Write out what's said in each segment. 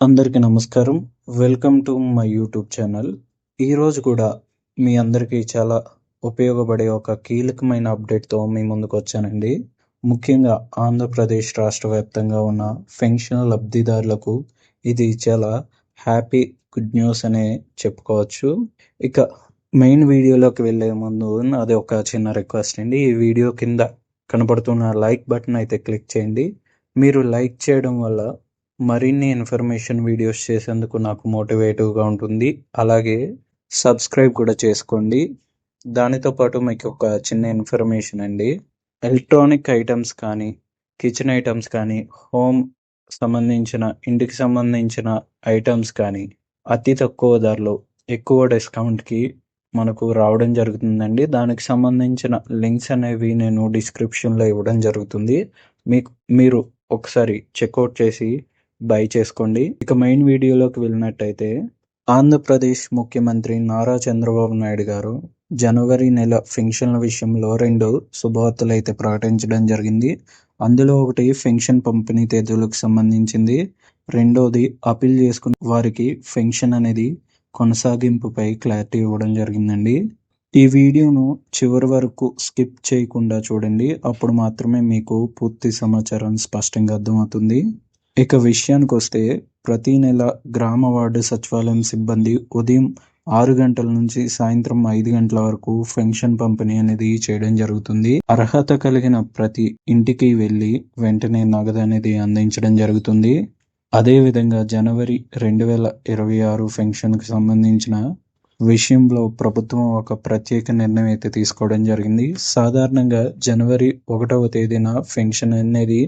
అందరికీ నమస్కారం. Welcome to my YouTube channel ఈరోజు కూడా మీ అందరికీ చాలా ఉపయోగపడే ఒక కీలకమైన అప్డేట్తో మీ ముందుకు వచ్చానండి. ముఖ్యంగా ఆంధ్రప్రదేశ్ రాష్ట్ర వ్యాప్తంగా ఉన్న పెన్షన్ లబ్ధిదారులకు ఇది చాలా హ్యాపీ గుడ్ న్యూస్ అనే చెప్పుకోవచ్చు. ఇక మెయిన్ వీడియోలోకి వెళ్ళే ముందు అది ఒక చిన్న రిక్వెస్ట్ అండి. ఈ వీడియో కింద కనపడుతున్న లైక్ బటన్ అయితే క్లిక్ చేయండి. మీరు లైక్ చేయడం వల్ల మరిన్ని ఇన్ఫర్మేషన్ వీడియోస్ చేసేందుకు నాకు మోటివేటివ్గా ఉంటుంది. అలాగే సబ్స్క్రైబ్ కూడా చేసుకోండి. దానితో పాటు మీకు ఒక చిన్న ఇన్ఫర్మేషన్ అండి. ఎలక్ట్రానిక్ ఐటమ్స్ కానీ కిచెన్ ఐటమ్స్ కానీ హోమ్ సంబంధించిన ఇంటికి సంబంధించిన ఐటమ్స్ కానీ అతి తక్కువ ధరలో ఎక్కువ డిస్కౌంట్కి మనకు రావడం జరుగుతుందండి. దానికి సంబంధించిన లింక్స్ అనేవి నేను డిస్క్రిప్షన్లో ఇవ్వడం జరుగుతుంది. మీకు మీరు ఒకసారి చెక్అవుట్ చేసి బై చేసుకోండి. ఇక మెయిన్ వీడియోలోకి వెళ్ళినట్టయితే ఆంధ్రప్రదేశ్ ముఖ్యమంత్రి నారా చంద్రబాబు నాయుడు గారు జనవరి నెల ఫెన్షన్ల విషయంలో రెండు శుభవార్తలు అయితే ప్రకటించడం జరిగింది. అందులో ఒకటి ఫెన్షన్ పంపిణీ తేదీలకు సంబంధించింది. రెండోది అపీల్ చేసుకున్న వారికి ఫెన్షన్ అనేది కొనసాగింపుపై క్లారిటీ ఇవ్వడం జరిగిందండి. ఈ వీడియోను చివరి వరకు స్కిప్ చేయకుండా చూడండి. అప్పుడు మాత్రమే మీకు పూర్తి సమాచారం స్పష్టంగా అర్థమవుతుంది. ఇక విషయానికి వస్తే ప్రతి నెల గ్రామ వార్డు సచివాలయం సిబ్బంది ఉదయం ఆరు గంటల నుంచి సాయంత్రం ఐదు గంటల వరకు పెన్షన్ పంపిణీ అనేది చేయడం జరుగుతుంది. అర్హత కలిగిన ప్రతి ఇంటికి వెళ్ళి వెంటనే నగదు అనేది అందించడం జరుగుతుంది. అదేవిధంగా జనవరి రెండు వేల ఇరవై ఆరు పెన్షన్కి సంబంధించిన విషయంలో ప్రభుత్వం ఒక ప్రత్యేక నిర్ణయం అయితే తీసుకోవడం జరిగింది. సాధారణంగా జనవరి ఒకటవ తేదీన పెన్షన్ అనేది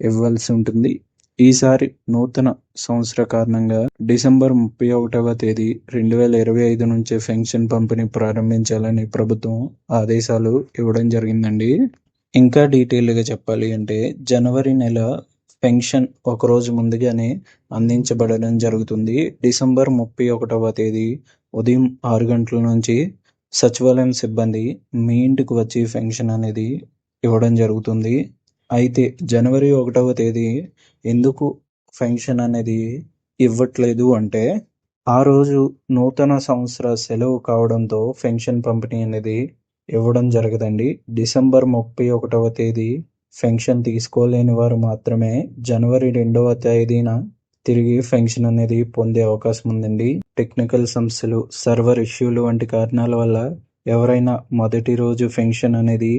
ఇవ్వాల్సి ఉంటుంది. ఈసారి నూతన సంవత్సర కారణంగా డిసెంబర్ ముప్పై ఒకటవ తేదీ రెండు వేల ఇరవై ఐదు నుంచే పెన్షన్ పంపిణీ ప్రారంభించాలని ప్రభుత్వం ఆదేశాలు ఇవ్వడం జరిగిందండి. ఇంకా డీటెయిల్గా చెప్పాలి అంటే జనవరి నెల పెన్షన్ ఒక రోజు ముందుగానే అందించబడడం జరుగుతుంది. డిసెంబర్ ముప్పై ఒకటవ తేదీ ఉదయం ఆరు గంటల నుంచి సచివాలయం సిబ్బంది మీ ఇంటికి వచ్చి పెన్షన్ అనేది ఇవ్వడం జరుగుతుంది. అయితే జనవరి ఒకటవ తేదీ ఎందుకు పెన్షన్ అనేది ఇవ్వట్లేదు అంటే ఆ రోజు నూతన సంవత్సర సెలవు కావడంతో పెన్షన్ పంపిణీ అనేది ఇవ్వడం జరగదండి. డిసెంబర్ ముప్పై ఒకటవ తేదీ పెన్షన్ తీసుకోలేని వారు మాత్రమే జనవరి రెండవ తేదీన తిరిగి పెన్షన్ అనేది పొందే అవకాశం ఉందండి. టెక్నికల్ సమస్యలు సర్వర్ ఇష్యూలు వంటి కారణాల వల్ల ఎవరైనా మొదటి రోజు పెన్షన్ అనేది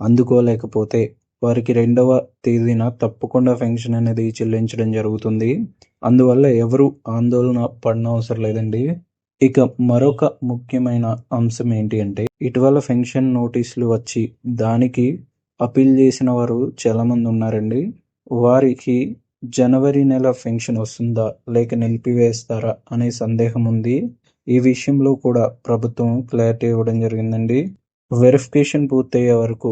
అందుకోలేకపోతే వారికి రెండవ తేదీన తప్పకుండా పెన్షన్ అనేది చెల్లించడం జరుగుతుంది. అందువల్ల ఎవరు ఆందోళన పడనవసరం లేదండి. ఇక మరొక ముఖ్యమైన అంశం ఏంటి అంటే ఇటీవల పెన్షన్ నోటీసులు వచ్చి దానికి అపీల్ చేసిన వారు చాలామంది ఉన్నారండి. వారికి జనవరి నెల పెన్షన్ వస్తుందా లేక నిలిపివేస్తారా అనే సందేహం ఉంది. ఈ విషయంలో కూడా ప్రభుత్వం క్లారిటీ ఇవ్వడం జరిగిందండి. వెరిఫికేషన్ పూర్తయ్యే వరకు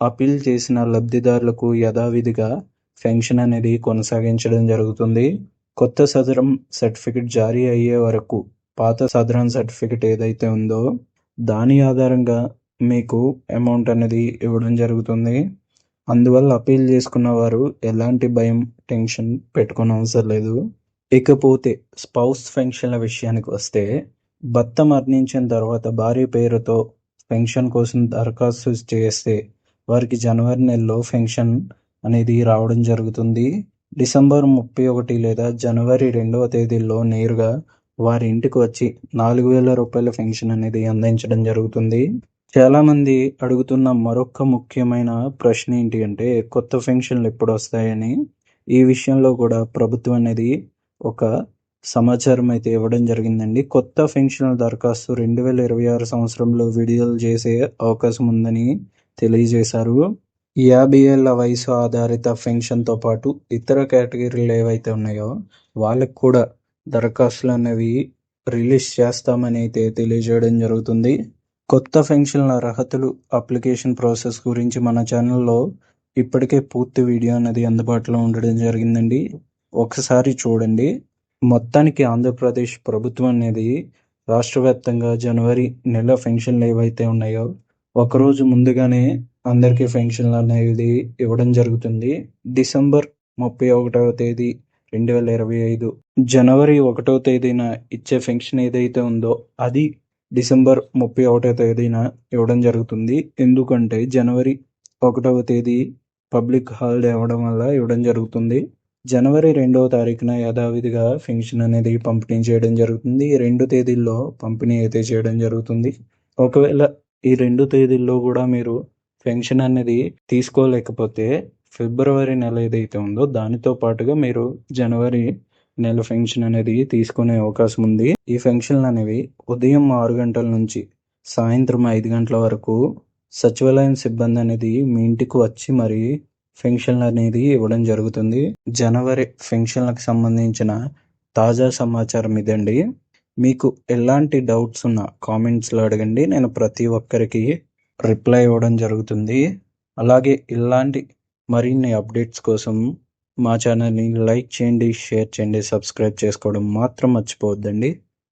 అపీల్ చేసిన లబ్ధిదారులకు యథావిధిగా పెన్షన్ అనేది కొనసాగించడం జరుగుతుంది. కొత్త సదరం సర్టిఫికెట్ జారీ అయ్యే వరకు పాత సదరం సర్టిఫికెట్ ఏదైతే ఉందో దాని ఆధారంగా మీకు అమౌంట్ అనేది ఇవ్వడం జరుగుతుంది. అందువల్ల అపీల్ చేసుకున్న వారు ఎలాంటి భయం టెన్షన్ పెట్టుకునే అవసరం లేదు. ఇకపోతే స్పౌస్ పెన్షన్ల విషయానికి వస్తే భర్త మరణించిన తర్వాత భార్య పేరుతో పెన్షన్ కోసం దరఖాస్తు చేస్తే వారికి జనవరి నెలలో పెన్షన్ అనేది రావడం జరుగుతుంది. డిసెంబర్ ముప్పై ఒకటి లేదా జనవరి రెండవ తేదీల్లో నేరుగా వారి ఇంటికి వచ్చి నాలుగు వేల రూపాయల పెన్షన్ అనేది అందించడం జరుగుతుంది. చాలామంది అడుగుతున్న మరొక ముఖ్యమైన ప్రశ్న ఏంటి అంటే కొత్త పెన్షన్లు ఎప్పుడు వస్తాయని? ఈ విషయంలో కూడా ప్రభుత్వం అనేది ఒక సమాచారం అయితే ఇవ్వడం జరిగిందండి. కొత్త పెన్షన్ల దరఖాస్తు రెండు వేల ఇరవై ఆరు సంవత్సరంలో విడుదల చేసే అవకాశం ఉందని తెలియజేశారు. యాభై ఏళ్ళ వయసు ఆధారిత పెన్షన్తో పాటు ఇతర కేటగిరీలు ఏవైతే ఉన్నాయో వాళ్ళకి కూడా దరఖాస్తులు అనేవి రిలీజ్ చేస్తామని అయితే తెలియజేయడం జరుగుతుంది. కొత్త పెన్షన్ల అర్హతలు అప్లికేషన్ ప్రాసెస్ గురించి మన ఛానల్లో ఇప్పటికే పూర్తి వీడియో అనేది అందుబాటులో ఉండడం జరిగిందండి. ఒకసారి చూడండి. మొత్తానికి ఆంధ్రప్రదేశ్ ప్రభుత్వం అనేది రాష్ట్ర వ్యాప్తంగా జనవరి నెల పెన్షన్లు ఏవైతే ఉన్నాయో ఒకరోజు ముందుగానే అందరికీ పెన్షన్లు అనేది ఇవ్వడం జరుగుతుంది. డిసెంబర్ ముప్పై ఒకటవ తేదీ రెండు వేల ఇరవై ఐదు. జనవరి ఒకటో తేదీన ఇచ్చే పెన్షన్ ఏదైతే ఉందో అది డిసెంబర్ ముప్పై ఒకటో తేదీన ఇవ్వడం జరుగుతుంది. ఎందుకంటే జనవరి ఒకటవ తేదీ పబ్లిక్ హాలిడే అవ్వడం వల్ల ఇవ్వడం జరుగుతుంది. జనవరి రెండవ తారీఖున యథావిధిగా పెన్షన్ అనేది పంపిణీ చేయడం జరుగుతుంది. రెండు తేదీల్లో పంపిణీ అయితే చేయడం జరుగుతుంది. ఒకవేళ ఈ రెండు తేదీల్లో కూడా మీరు పెన్షన్ అనేది తీసుకోలేకపోతే ఫిబ్రవరి నెల ఏదైతే ఉందో దానితో పాటుగా మీరు జనవరి నెల ఫెన్షన్ అనేది తీసుకునే అవకాశం ఉంది. ఈ ఫెన్షన్లు అనేవి ఉదయం ఆరు గంటల నుంచి సాయంత్రం ఐదు గంటల వరకు సచివాలయం సిబ్బంది అనేది మీ ఇంటికి వచ్చి మరి ఫెన్షన్లు అనేది ఇవ్వడం జరుగుతుంది. జనవరి ఫెన్షన్లకు సంబంధించిన తాజా సమాచారం ఇదండి. మీకు ఎలాంటి డౌట్స్ ఉన్నా కామెంట్స్లో అడగండి. నేను ప్రతి ఒక్కరికి రిప్లై ఇవ్వడం జరుగుతుంది. అలాగే ఇలాంటి మరిన్ని అప్డేట్స్ కోసం మా ఛానల్ని లైక్ చేయండి షేర్ చేయండి సబ్స్క్రైబ్ చేసుకోవడం మాత్రం మర్చిపోవద్దండి.